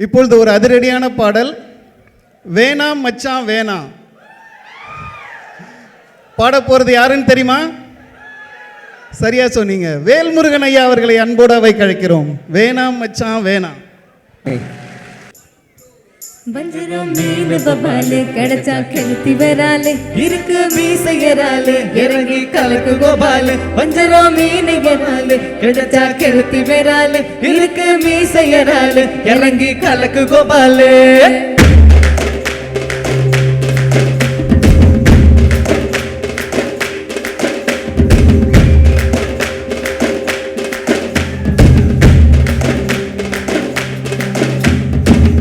இப்பொழுது ஒரு அதிரடியான பாடல். வேணாம் மச்சான் வேணாம் பாட யாருன்னு தெரியுமா? சரியா சொன்னீங்க. வேல்முருகன் ஐயா அவர்களை அன்போடு அவை கழிக்கிறோம் வேணாம் மச்சான் வேணாம் வஞ்சரம் மீன் பபாலு கிடைச்சா கெளுத்தி வராலு. இருக்கு மீசையராலு இறங்கி கலக்கு கோபாலு. வஞ்சரம் மீன் எறாலு கிடைச்சா கெளுத்தி வராலு. இருக்கு மீசையராலு இறங்கி கலக்கு கோபாலு.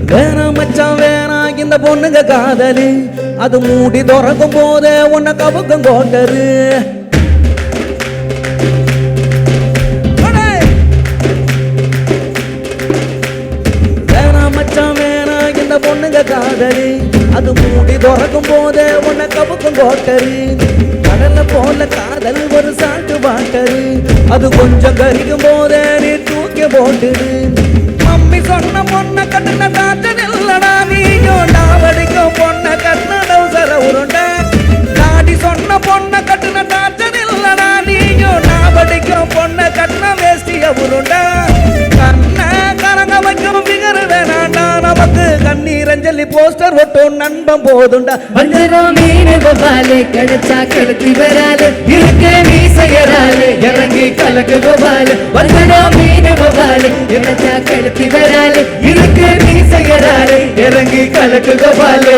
வேற மச்சான் வேணா இந்த பொண்ணுங்க காதலு. அது மூடி திறக்கும் போதே உன்னை கவுக்கும் கோட்டரு. வேணாம் பொண்ணுங்க காதலு. அது மூடி திறக்கும் போதே உன்னை கவுக்கும் கோட்டரு. கடல்ல போல காதல் ஒரு சாட்டு வாட்டரு அது கொஞ்சம் கறிக்கும் போதே நீ தூக்கி போட்டுடு. போதுண்டா. வஞ்சரம் மீன் பபாலு கிடைச்சா கெளுத்தி வராலு இருக்கு மீசையராலு இறங்கி கலக்கு கோபாலு வஞ்சரம் மீன் பபாலு கிடைச்சா கெளுத்தி வராலு இருக்கு மீசையராலு இறங்கி கலக்கு கோபாலு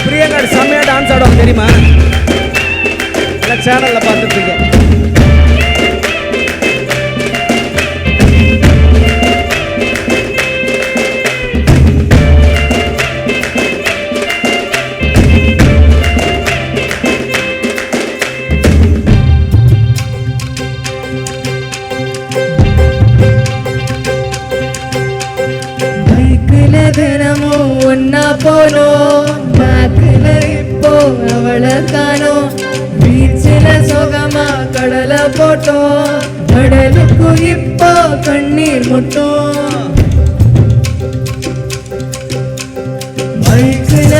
பிரியங்கா செம்மையா டான்ஸ் ஆடுவாங்க தெரியுமா? சேனல்ல பார்த்துட்டு இருக்கேன். பைக்குல தினமும் ஒன்னா போனோம் பேக்குல இப்போ அவளை காணோம் பீச்சில் சுகமா கடலை போட்டோம் கடலுக்கு இப்போ கண்ணீர் முட்டோம் பைக்குல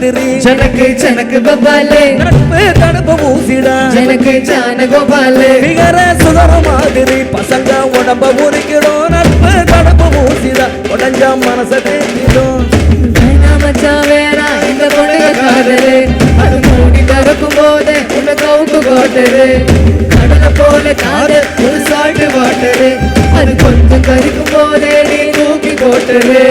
மாதிரி. ஜனக்கு ஜனக்கு பபாலே நட்பு தடுப்பு ஊசிடா ஜனக்கு ஜான கோபாலே. ஃபிகர் சுகர் மாதிரி. பசங்க உடம்ப உரிக்கிடும் நட்பு தடுப்பு ஊசிடா உடஞ்ச மனச கடலை போல காதல் ஒரு சாட்டு வாட்டரு அது கொஞ்சம் கரிக்கும் போதே நீ தூக்கி போட்டரு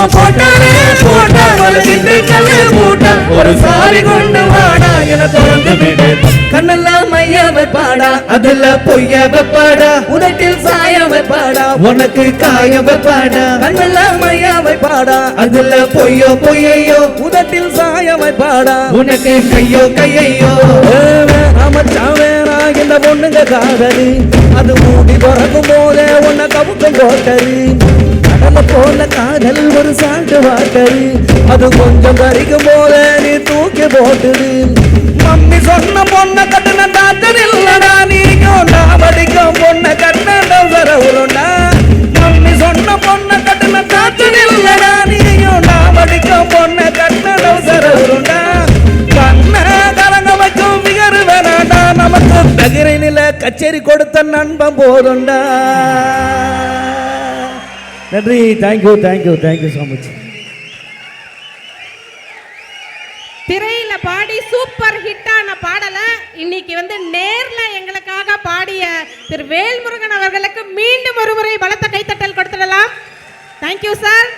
அவன் போட்டானே போட்டா ஒரு சிட்டுக்கல்லு மூட்டா ஒரு சாரி கொண்டு வாடா என தொடர்ந்து விடு. கண்ணெல்லாம் மைய வைப்பாடா அதுல பொய்ய வைப்பாடா. உதட்டில் சாய வைப்பாடா உனக்கு காய வைப்பாடா. கண்ணெல்லாம் மைய வைப்பாடா அதுல பொய்யோ பொய்யையோ. உதட்டில் சாய வைப்பாடா. உனக்கு கையோ கையையோ. மச்சான் இந்த பொண்ணுங்க காதலி. அது மூடி பிறக்கும் போதே உன்னை கவுக்கும் கோட்டரி. கடலை போல காதல் ஒரு சாட்டு வாட்டது அது கொஞ்சம் கரிக்கும் போல நீ தூக்கி போட்டுடு. மம்மி சொன்ன பொண்ண கட்டின தாத்தன் இல்லடா நீயும் நான் படிக்கும் பொண்ண கட்டின சரவுருண்டா மம்மி சொன்ன பொண்ண கட்டின தாத்தன் இல்லடா நீயும் நான் படிக்கும் பொண்ண கட்டின சரவுருண்டா கண்ண கலங்க வைக்கும் விகரு வேணாண்டா நமக்கு தகிரை நில கச்சேரி கொடுத்த நண்பன் போதுண்டா. நன்றி. Thank you thank you thank you so much திரையில பாடி சூப்பர் ஹிட்டான பாடலை இன்னைக்கு வந்து நேர்ல எங்களுக்காக பாடிய திரு வேல்முருகன் அவர்களுக்கு மீண்டும் ஒருமுறை பலத்த கைத்தட்டல் கொடுத்துடலாம். Thank you sir